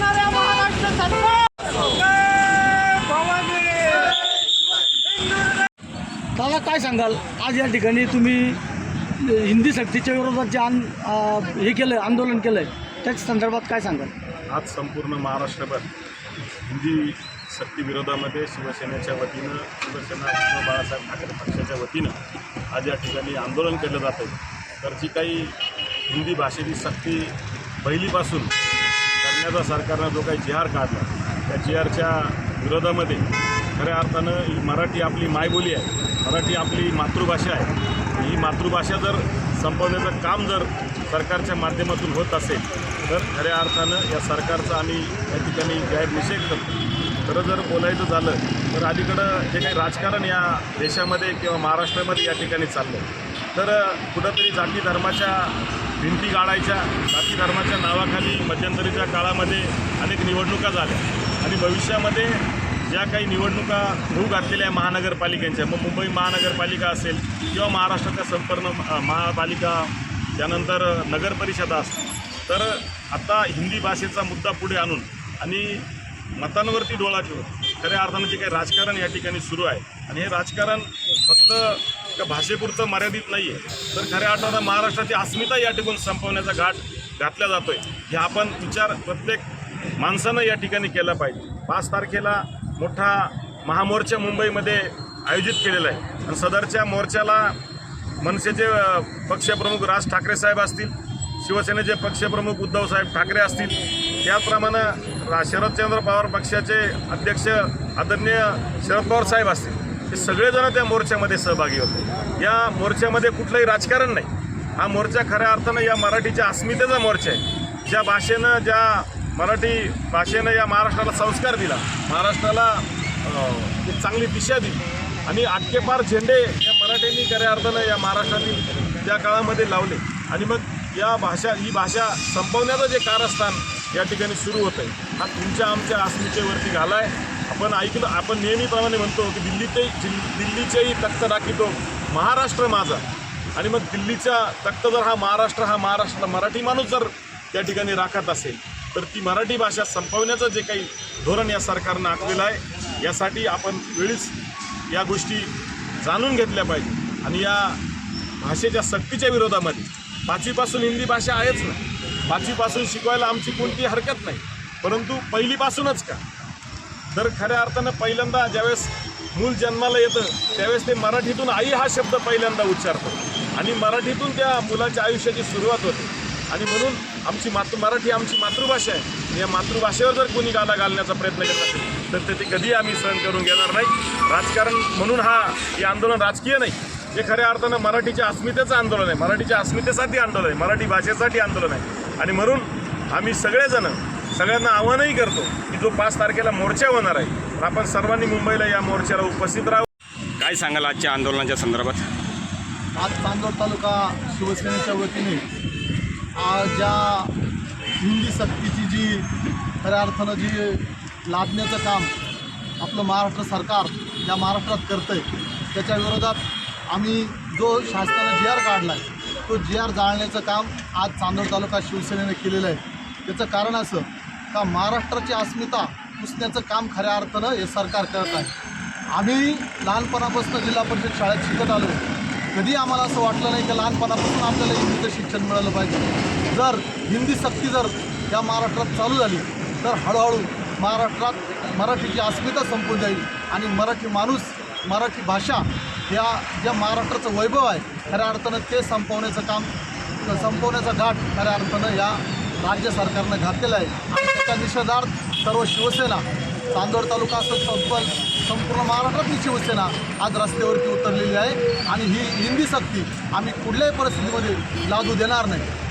करणाऱ्या महाराष्ट्र सरकार. दादा काय सांगाल? आज या ठिकाणी तुम्ही हिंदी सक्तीच्या विरोधात जे आन हे केलं आंदोलन केलं आहे त्याच्या संदर्भात काय सांगाल? आज संपूर्ण महाराष्ट्रभर हिंदी सक्ती विरोधामध्ये शिवसेनेच्या वतीनं शिवसेना उद्धव बाळासाहेब ठाकरे पक्षाच्या वतीनं आज या ठिकाणी आंदोलन केलं जातं आहे तर जी काही हिंदी भाषेची सक्ती पहिलीपासून करण्याचा सरकारनं जो काही जी आर काढला त्या जी आरच्या विरोधामध्ये खऱ्या अर्थानं ही मराठी आपली मायबोली आहे मराठी आपली मातृभाषा आहे. ही मातृभाषा जर संपवण्याचं काम जर सरकारच्या माध्यमातून होत असेल तर खऱ्या अर्थानं या सरकारचा आम्ही या ठिकाणी जाहीर निषेध करतो. खरं जर बोलायचं झालं तर अलीकडं जे काही राजकारण या देशामध्ये किंवा महाराष्ट्रामध्ये या ठिकाणी चाललं तर कुठंतरी जाती धर्माच्या भिंती गाळायच्या जाती धर्माच्या नावाखाली मध्यंतरीच्या काळामध्ये अनेक निवडणुका झाल्या. आणि भविष्यामध्ये ज्या काही निवडणुका होऊ घातलेल्या आहे महानगरपालिकांच्या मग मुंबई महानगरपालिका असेल किंवा महाराष्ट्राच्या संपूर्ण महापालिका त्यानंतर नगरपरिषदा असतील. तर आता हिंदी भाषेचा मुद्दा पुढे आणून आणि मतांवरती डोळा ठेवून खऱ्या अर्थानं जे काही राजकारण या ठिकाणी सुरू आहे. आणि हे राजकारण फक्त त्या भाषेपुरतं मर्यादित नाही आहे तर खऱ्या अर्थानं महाराष्ट्राची अस्मिता या ठिकाणी संपवण्याचा घाट घातला जातो आहे हे आपण विचार प्रत्येक माणसानं या ठिकाणी केला पाहिजे. पाच तारखेला मोठा महामोर्चा मुंबईमध्ये आयोजित केलेला आहे. आणि सदरच्या मोर्चाला मनसेचे पक्षप्रमुख राज ठाकरे साहेब असतील शिवसेनेचे पक्षप्रमुख उद्धवसाहेब ठाकरे असतील त्याचप्रमाणे रा- शरदचंद्र पवार पक्षाचे अध्यक्ष आदरणीय शरद पवार साहेब असतील. हे सगळेजण त्या मोर्चामध्ये सहभागी होते. या मोर्चामध्ये कुठलंही राजकारण नाही. हा मोर्चा खऱ्या अर्थानं या मराठीच्या अस्मितेचा मोर्चा आहे. ज्या भाषेनं ज्या मराठी भाषेनं या महाराष्ट्राला संस्कार दिला महाराष्ट्राला एक चांगली दिशा दिली आणि आटकेपार झेंडे या मराठ्यांनी खऱ्या अर्थानं या महाराष्ट्रातील त्या काळामध्ये लावले. आणि मग या भाषा ही भाषा संपवण्याचं जे कारस्थान या ठिकाणी सुरू होतं आहे हा तुमच्या आमच्या अस्मितेवरती घालाय आपण ऐकलं आपण नेहमीप्रमाणे म्हणतो की दिल्लीचे दिल्लीचेही तख्त दाखवितो महाराष्ट्र माझा. आणि मग दिल्लीचा तख्त जर हा महाराष्ट्र हा महाराष्ट्राला मराठी माणूस जर त्या ठिकाणी राखत असेल तर ती मराठी भाषा संपवण्याचं जे काही धोरण या सरकारनं आखलेलं आहे यासाठी आपण वेळीच या गोष्टी जाणून घेतल्या पाहिजे. आणि या भाषेच्या सक्तीच्या विरोधामध्ये पाचवीपासून हिंदी भाषा आहेच ना. पाचवीपासून शिकवायला आमची कोणतीही हरकत नाही. परंतु पहिलीपासूनच का? तर खऱ्या अर्थानं पहिल्यांदा ज्यावेळेस मूल जन्माला येतं त्यावेळेस ते मराठीतून आई हा शब्द पहिल्यांदा उच्चारतो. आणि मराठीतून त्या मुलाच्या आयुष्याची सुरुवात होते. आणि म्हणून आमची मातृ मराठी आमची मातृभाषा आहे. या मातृभाषेवर जर कोणी गाला घालण्याचा प्रयत्न करत असेल तर ते ते कधी आम्ही सहन करून घेणार नाही. राजकारण म्हणून हा हे आंदोलन राजकीय नाही. हे खऱ्या अर्थानं मराठीच्या अस्मितेचं आंदोलन आहे. मराठीच्या अस्मितेसाठी आंदोलन आहे. मराठी भाषेसाठी आंदोलन आहे. आणि म्हणून आम्ही सगळेजणं सगळ्यांना आव्हानही करतो की जो पाच तारखेला मोर्चा होणार आहे तर आपण सर्वांनी मुंबईला या मोर्चाला उपस्थित राहू. काय सांगाल आजच्या आंदोलनाच्या संदर्भात? आज चांदोड तालुका शिवसेनेच्या वतीने आज ज्या हिंदी सक्तीची जी खऱ्या अर्थानं जी लादण्याचं काम आपलं महाराष्ट्र सरकार या महाराष्ट्रात करतं आहे त्याच्या विरोधात आम्ही जो शासनानं जी आर काढला आहे तो जी आर जाळण्याचं काम आज चांदोड तालुका शिवसेनेने केलेलं आहे. त्याचं कारण असं का महाराष्ट्राची अस्मिता पुसण्याचं काम खऱ्या अर्थानं हे सरकार करत आहे. आम्ही लहानपणापासून जिल्हा परिषद शाळेत शिकत आलो. कधी आम्हाला असं वाटलं नाही की लहानपणापासून आपल्याला हिंदीचं शिक्षण मिळालं पाहिजे. जर हिंदी सक्ती जर या महाराष्ट्रात चालू झाली तर हळूहळू महाराष्ट्रात मराठीची अस्मिता संपून जाईल आणि मराठी माणूस मराठी भाषा या ज्या महाराष्ट्राचं वैभव आहे खऱ्या अर्थानं ते संपवण्याचं काम संपवण्याचा घाट खऱ्या अर्थानं या राज्य सरकारनं घातलेला आहे. आणि त्याच्या निषेधार्थ सर्व शिवसेना चांदोड तालुका असं संपल संपूर्ण महाराष्ट्रातली शिवसेना आज रस्त्यावरती उतरलेली आहे. आणि ही हिंदी सक्ती आम्ही कुठल्याही परिस्थितीमध्ये लादू देणार नाही.